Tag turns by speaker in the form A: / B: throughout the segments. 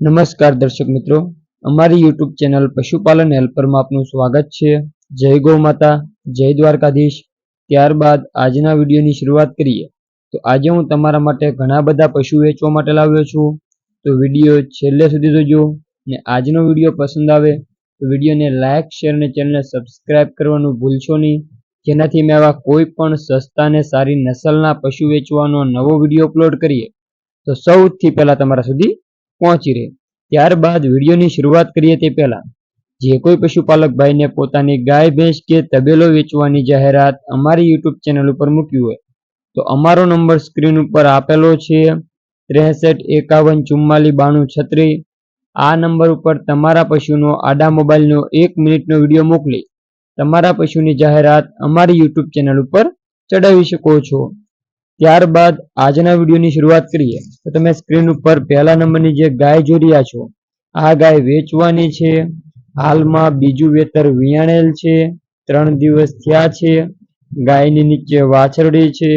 A: નમસ્કાર દર્શક મિત્રો. અમારી યુટ્યુબ ચેનલ પશુપાલન હેલ્પરમાં આપનું સ્વાગત છે. જય ગૌ માતા, જય દ્વારકાધીશ. ત્યારબાદ આજના વિડીયોની શરૂઆત કરીએ. તો આજે હું તમારા માટે ઘણા બધા પશુ વેચવા માટે લાવ્યો છું. તો વીડિયો છેલ્લે સુધી જોજો ને આજનો વીડિયો પસંદ આવે તો વિડીયોને લાઇક શેર અને ચેનલને સબસ્ક્રાઇબ કરવાનું ભૂલશો નહીં. જેનાથી મેં આવા કોઈ પણ સસ્તા અને સારી નસલના પશુ વેચવાનો નવો વીડિયો અપલોડ કરીએ. તો સૌથી પહેલાં તમારા સુધી પહોંચી રહે. ત્યારબાદ વિડીયોની શરૂઆત કરીએ તે પહેલા. જે કોઈ પશુપાલક ભાઈને પોતાની ગાય, ભેંસ કે તબેલો વેચવાની જાહેરાત અમારી યુટ્યુબ ચેનલ ઉપર મૂકી હોય, તો અમારો નંબર સ્ક્રીન ઉપર આપેલો છે ત્રેસઠ એકાવન ચુમ્માલી બાણું છત્રી આ નંબર ઉપર તમારા પશુનો આડા મોબાઈલનો એક મિનિટનો વીડિયો મોકલી, તમારા પશુની જાહેરાત અમારી યુટ્યુબ ચેનલ ઉપર ચડાવી શકો છો. ત્યારબાદ આજના વિડીયોની શરૂઆત કરીએ. તો તમે સ્ક્રીન ઉપર પહેલા નંબરની જે ગાય જોઈ રહ્યા છો, આ ગાય વેચવાની છે. હાલમાં બીજું વેતર વિયાણેલ છે. ત્રણ દિવસ થયા છે. ગાયની નીચે વાછરડી છે.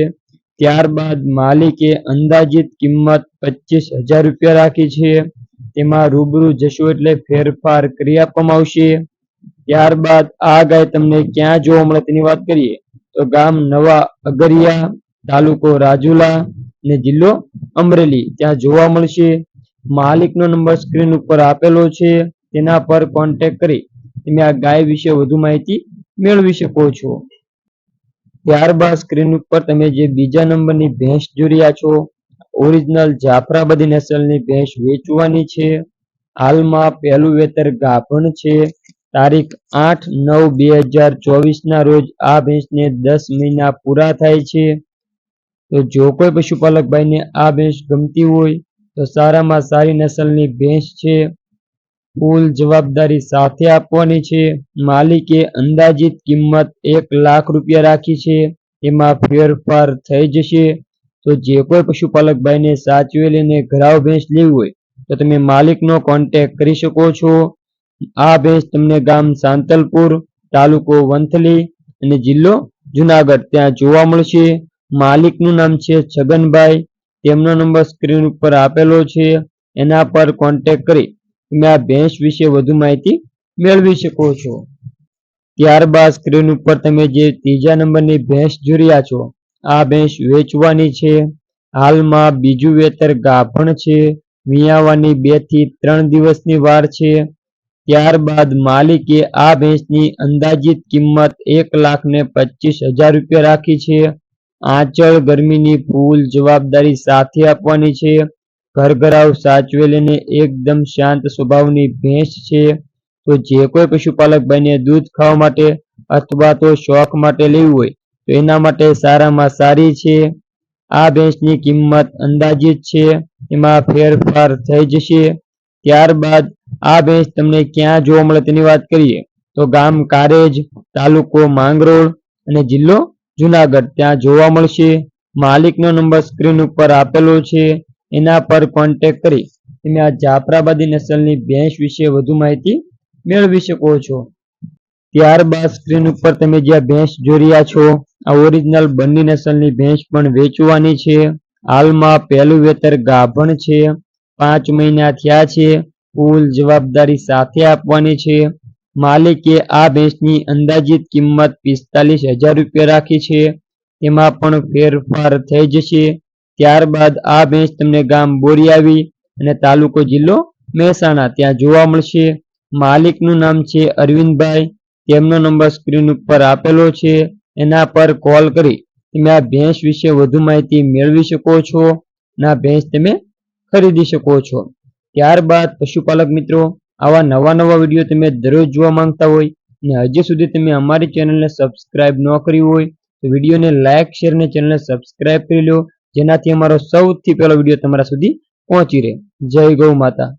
A: ત્યારબાદ માલિકે અંદાજિત કિંમત પચીસ હજાર રૂપિયા રાખી છે. તેમાં રૂબરૂ જશો એટલે ફેરફાર કરી આપવામાં આવશે. ત્યારબાદ આ ગાય તમને ક્યાં જોવા મળે તેની વાત કરીએ. તો ગામ નવા અગરિયા તાલુકો રાજુલા ને જિલ્લો અમરેલી. ત્યાં જોવા મળશે. માલિકનો નંબર સ્ક્રીન ઉપર આપેલો છે. તેના પર કોન્ટેક્ટ કરી તમે આ ગાય વિશે વધુ માહિતી મેળવી શકો છો. ત્યારબાદ સ્ક્રીન ઉપર તમે જે બીજા નંબરની ભેંસ રહ્યા છો ઓરિજિનલ જાફરાબાદી નસલની ભેંસ વેચવાની છે. હાલમાં પહેલું વેતર ગાભણ છે. તારીખ આઠ નવ બે હજાર ચોવીસના રોજ આ ભેંસને દસ મહિના પૂરા થાય છે. તો જો કોઈ પશુપાલક ભાઈને આ ભેંસ ગમતી હોય, તો સારામાં સારી નસલની ભેંસ છે ફૂલ જવાબદારી સાથે આપવાની છે. માલિકે અંદાજિત કિંમત એક લાખ રૂપિયા રાખી છે. એમાં ફેરફાર થઈ જશે. તો જે કોઈ પશુપાલક ભાઈને સાચવેલી અને ઘરાવ ભેંસ લેવી હોય, તો તમે માલિકનો કોન્ટેક કરી શકો છો. આ ભેંસ તમને ગામ સાંતલપુર, તાલુકો વંથલી અને જિલ્લો જુનાગઢ ત્યાં જોવા મળશે. માલિકનું નામ છે છગનભાઈ. તેમનો નંબર સ્ક્રીન ઉપર આપેલો છે. એના પર કોન્ટેક કરી તમે આ ભેંસ વિશે વધુ માહિતી મેળવી શકો છો. ત્યારબાદ સ્ક્રીન ઉપર તમે જે ત્રીજા નંબરની ભેંસ જોઈ છો, આ ભેંસ વેચવાની છે. હાલમાં બીજું વેતર ગાભણ છે. વિયાવાની બેથી ત્રણ દિવસની વાર છે. ત્યારબાદ માલિકે આ ભેંસની અંદાજિત કિંમત એક લાખ ને પચીસ હજાર રૂપિયા રાખી છે. આંચળ ગરમીની ફૂલ જવાબદારી સાથે આપવાની છે. ઘરઘરાવ સાચવેલી ને એકદમ શાંત સ્વભાવની ભેંસ છે. તો જે કોઈ પશુપાલક ભાઈને દૂધ ખાવા માટે અથવા તો શોખ માટે લેવું હોય, તો એના માટે સારામાં સારી છે. આ ભેંસની કિંમત અંદાજિત છે. એમાં ફેરફાર થઈ જશે. ત્યારબાદ આ ભેંસ તમને ક્યાં જોવા મળે તેની વાત કરીએ. તો ગામ કારેજ, તાલુકો માંગરોળ અને જિલ્લો જુનાગઢ. ત્યાં જોવા મળશે. માલિકનો નંબર સ્ક્રીન ઉપર આપેલો છે. એના પર કોન્ટેક્ટ કરી તમે આ જાફરાબાદી નસલની ભેંસ વિશે વધુ માહિતી મેળવી શકો છો. ત્યારબાદ સ્ક્રીન ઉપર તમે જ્યાં ભેંસ જોઈ રહ્યા છો, આ ઓરિજિનલ બંને નસલની ભેંસ પણ વેચવાની છે. હાલમાં પહેલું વેતર ગાભણ છે. પાંચ મહિના થયા છે. ફૂલ જવાબદારી સાથે આપવાની છે. માલિકે આ ભેંસની અંદાજિત કિંમત પિસ્તાલીસ હજાર રૂપિયા રાખી છે. એમાં પણ ફેરફાર થઈ જશે. ત્યારબાદ આ ભેંસ તમને ગામ બોરિયાવી અને તાલુકો જિલ્લો મહેસાણા ત્યાં જોવા મળશે. માલિકનું નામ છે અરવિંદભાઈ. તેમનો નંબર સ્ક્રીન ઉપર આપેલો છે. એના પર કોલ કરી તમે આ ભેંસ વિશે વધુ માહિતી મેળવી શકો છો અને આ ભેંસ તમે ખરીદી શકો છો. ત્યારબાદ પશુપાલક મિત્રો આવા નવા નવા વીડિયો તમે દરરોજ જોવા માંગતા હોય અને હજી સુધી તમે અમારી ચેનલને સબસ્ક્રાઇબ ન કરી હોય, તો વિડીયોને લાઇક, શેર અને ચેનલને સબસ્ક્રાઇબ કરી લો, જેનાથી અમારો સૌથી પહેલો વીડિયો તમારા સુધી પહોંચી રહે. જય ગૌ માતા.